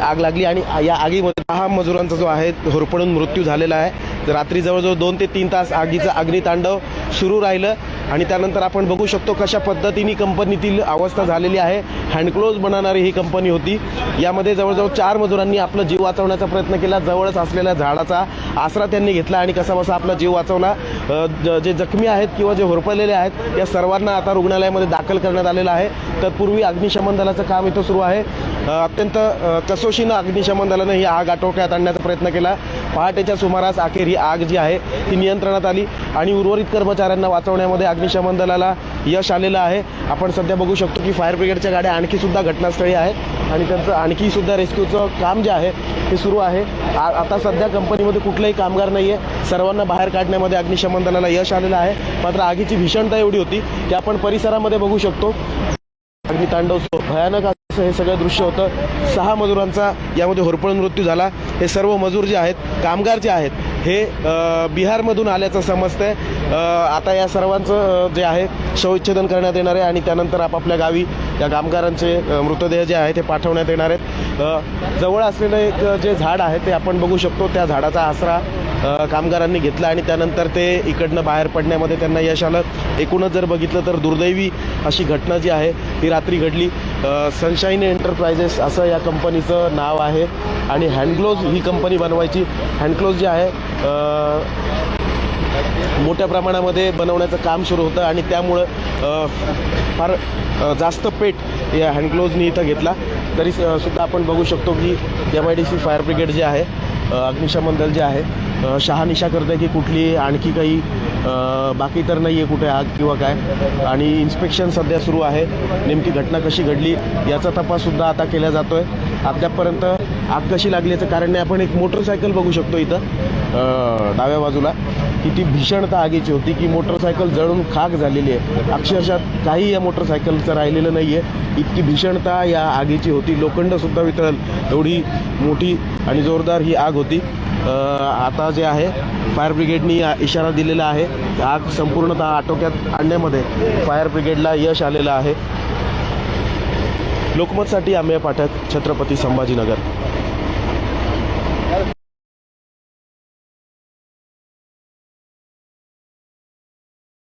आग लागली आणि या आगीमध्ये दहा मजुरांचा जो आहे होरपडून मृत्यू झालेला आहे. रात्री जवळजवळ दोन ते तीन तास आगीचं अग्नितांडव सुरू राहिलं आणि त्यानंतर आपण बघू शकतो कशा पद्धतीने कंपनीतील अवस्था झालेली आहे. हँडक्लोज बनवणारी ही कंपनी होती. यामध्ये जवळजवळ चार मजुरांनी आपला जीव वाचवण्याचा प्रयत्न केला. जवळच असलेल्या झाडाचा आसरा त्यांनी घेतला आणि कसा बसा आपला जीव वाचवला. ज- जे जखमी आहेत किंवा जे होरपळलेले आहेत या सर्वांना आता रुग्णालयामध्ये दाखल करण्यात आलेलं आहे. तत्पूर्वी अग्निशमन दलाचं काम इथं सुरू आहे. अत्यंत कसोशीनं अग्निशमन दलानं ही आग आटोक्यात आणण्याचा प्रयत्न केला. पहाटेच्या सुमारास अखेर ही आग जी आहे ती नियंत्रणात आली आणि उर्वरित कर्मचाऱ्यांना वाचवण्यामध्ये अग्निशमन दलाला यश आलेलं आहे. आपण सध्या बघू शकतो की फायर ब्रिगेडच्या गाड्या आणखी सुद्धा घटनास्थळी आहेत आणि त्यांचं आणखी सुद्धा रेस्क्यूचं काम जे आहे ते सुरू आहे. आता सध्या कंपनीमध्ये कुठलाही कामगार नाही आहे सर्वांना बाहेर काढण्यामध्ये अग्निशमन दलाला यश आलेलं आहे. मात्र आगीची भीषणता एवढी होती की आपण परिसरामध्ये बघू शकतो. अग्नितांडव भयानक असं हे सगळं दृश्य होतं. सहा मजुरांचा यामध्ये होरपळून मृत्यू झाला. हे सर्व मजूर जे आहेत कामगार जे आहेत हे बिहारमधून आल्याचं समजतंय. आहे आता या सर्वांचं जे आहे शवच्छेदन करण्यात येणार आहे आणि त्यानंतर आपापल्या गावी या कामगारांचे मृतदेह जे आहे ते पाठवण्यात येणार आहेत. जवळ असलेलं एक जे झाड आहे ते आपण बघू शकतो. त्या झाडाचा आसरा कामगारांनी घेतला आणि त्यानंतर ते इकडनं बाहेर पडण्यामध्ये त्यांना यश आलं. एकूणच जर बघितलं तर दुर्दैवी अशी घटना जी आहे ती रात्री घडली. सनशाईन एंटरप्राइजेस असं या कंपनीचं नाव आहे. आणि हँडग्लोज ही कंपनी बनवायची. हँडग्लोज जे आहे मोठ्या प्रमाणामध्ये बनवण्याचं काम सुरू होतं आणि त्यामुळं फार जास्त पेट या हँडग्लोजनी इथं घेतला. तरी स- सुद्धा आपण बघू शकतो की M I D C fire brigade जे आहे अग्निशमन दल जे आहे शहानिशा करतं की कुठली आणखी काही बाकी तर नाही आहे कुठे आग किंवा काय. आणि इन्स्पेक्शन सध्या सुरू आहे. नेमकी घटना कशी घडली याचा तपाससुद्धा आता केला जातो आहे अद्यापपर्यंत आग कशी लागली याचं कारण नाही. आपण एक मोटरसायकल बघू शकतो इथं डाव्या बाजूला. किती भीषणता आगीची होती की मोटरसायकल जळून खाक झालेली आहे. अक्षरशः काही या मोटरसायकलचं राहिलेलं नाही आहे इतकी भीषणता या आगीची होती. लोखंडसुद्धा वितळल. एवढी मोठी आणि जोरदार ही आग होती. आता जे आहे फायर ब्रिगेडनी इशारा दिलेला आहे. आग संपूर्णतः आटोक्यात आणण्यामध्ये फायर ब्रिगेडला यश आलेलं आहे. लोकमतसाठी आम्ही पाठक छत्रपती संभाजीनगर.